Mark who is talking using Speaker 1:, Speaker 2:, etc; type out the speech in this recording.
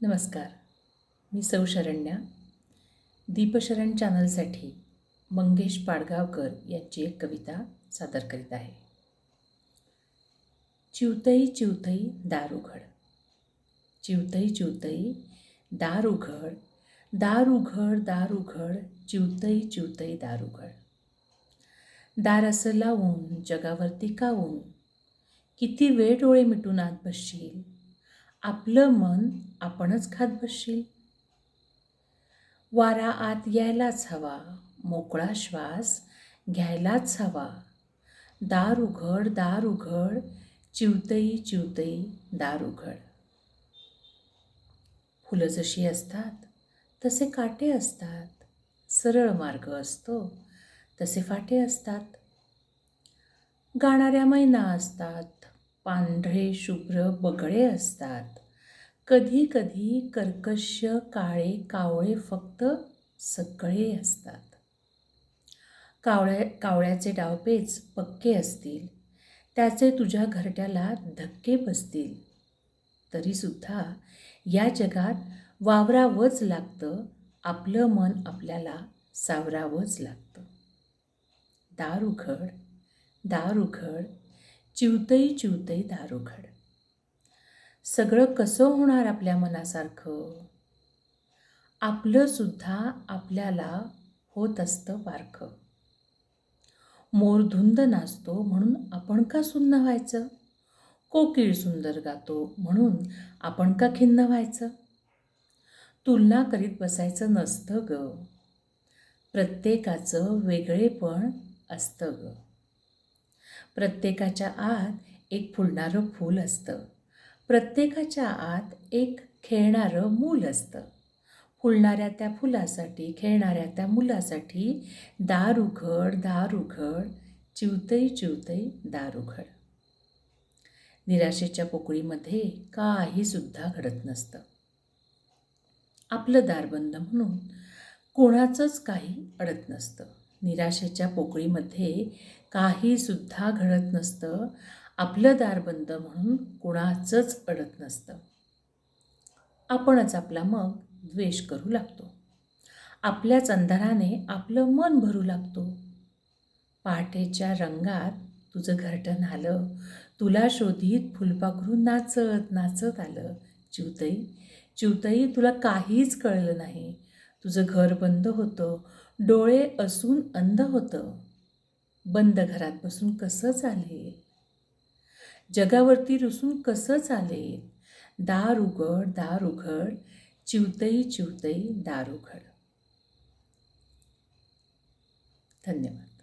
Speaker 1: नमस्कार. मी सौ शरण्या दीपशरण चॅनलसाठी मंगेश पाडगावकर यांची एक कविता सादर करीत आहे. चिवतई चिवतई दार उघड चिवतई चिवतई दार उघड दार उघड दार उघड चिवतई चिवतई दार उघड दार असं लावून जगावरती कावून किती वेळ डोळे मिटून आत बसशील? आपलं मन आपणच खात बसशील. वारा आत यायलाच हवा मोकळा श्वास घ्यायलाच हवा. दार उघड दार उघड चिवतई चिवतई दार उघड. फुलं जशी असतात तसे काटे असतात. सरळ मार्ग असतो तसे फाटे असतात. गाणाऱ्या मैना असतात पांढरे शुभ्र बगळे असतात. कधी कधी कर्कश काळे कावळे फक्त सगळे असतात. कावळ्या कावळ्याचे डावपेच पक्के असतील. त्याचे तुझ्या घरट्याला धक्के बसतील. तरीसुद्धा या जगात वावरावंच लागतं. आपलं मन आपल्याला सावरावंच लागतं. दार उघड दार उघड चिवतई चिवतई दारुघड सगळं कसं होणार आपल्या मनासारखं? आपलं सुद्धा आपल्याला होत असतं बारखं मोर धुंद नाचतो म्हणून आपण का सुन्न व्हायचं? कोकिळ सुंदर गातो म्हणून आपण का खिन्न व्हायचं? तुलना करीत बसायचं नसतं ग. प्रत्येकाचं वेगळेपण असतं ग. प्रत्येकाच्या आत एक फुलणारं फूल असतं. प्रत्येकाच्या आत एक खेळणारं मूल असतं. फुलणाऱ्या त्या फुलासाठी खेळणाऱ्या त्या मुलासाठी दार उघड दार उघड चिवतई चिवतई दार उघड निराशेच्या पोकळीमध्ये काहीसुद्धा घडत नसतं. आपलं दार बंद म्हणून कोणाचंच काही अडत नसतं. निराशेच्या पोकळीमध्ये काहीसुद्धा घडत नसतं. आपलं दार बंद म्हणून कुणाचंच अडत नसतं. आपणच आपला मग द्वेष करू लागतो. आपल्याच अंधाराने आपलं मन भरू लागतो. पहाटेच्या रंगात तुझं घरटण आलं. तुला शोधित फुलपाखरू नाचत नाचत आलं. चिवतई चिवतई तुला काहीच कळलं नाही. तुझं घर बंद होतं. डोळे असून अंध होतं. बंद घरात बसून कसं चालेल? जगावरती रुसून कसं चालेल? दार उघड दार उघड चिवतई चिवतई दार उघड. धन्यवाद.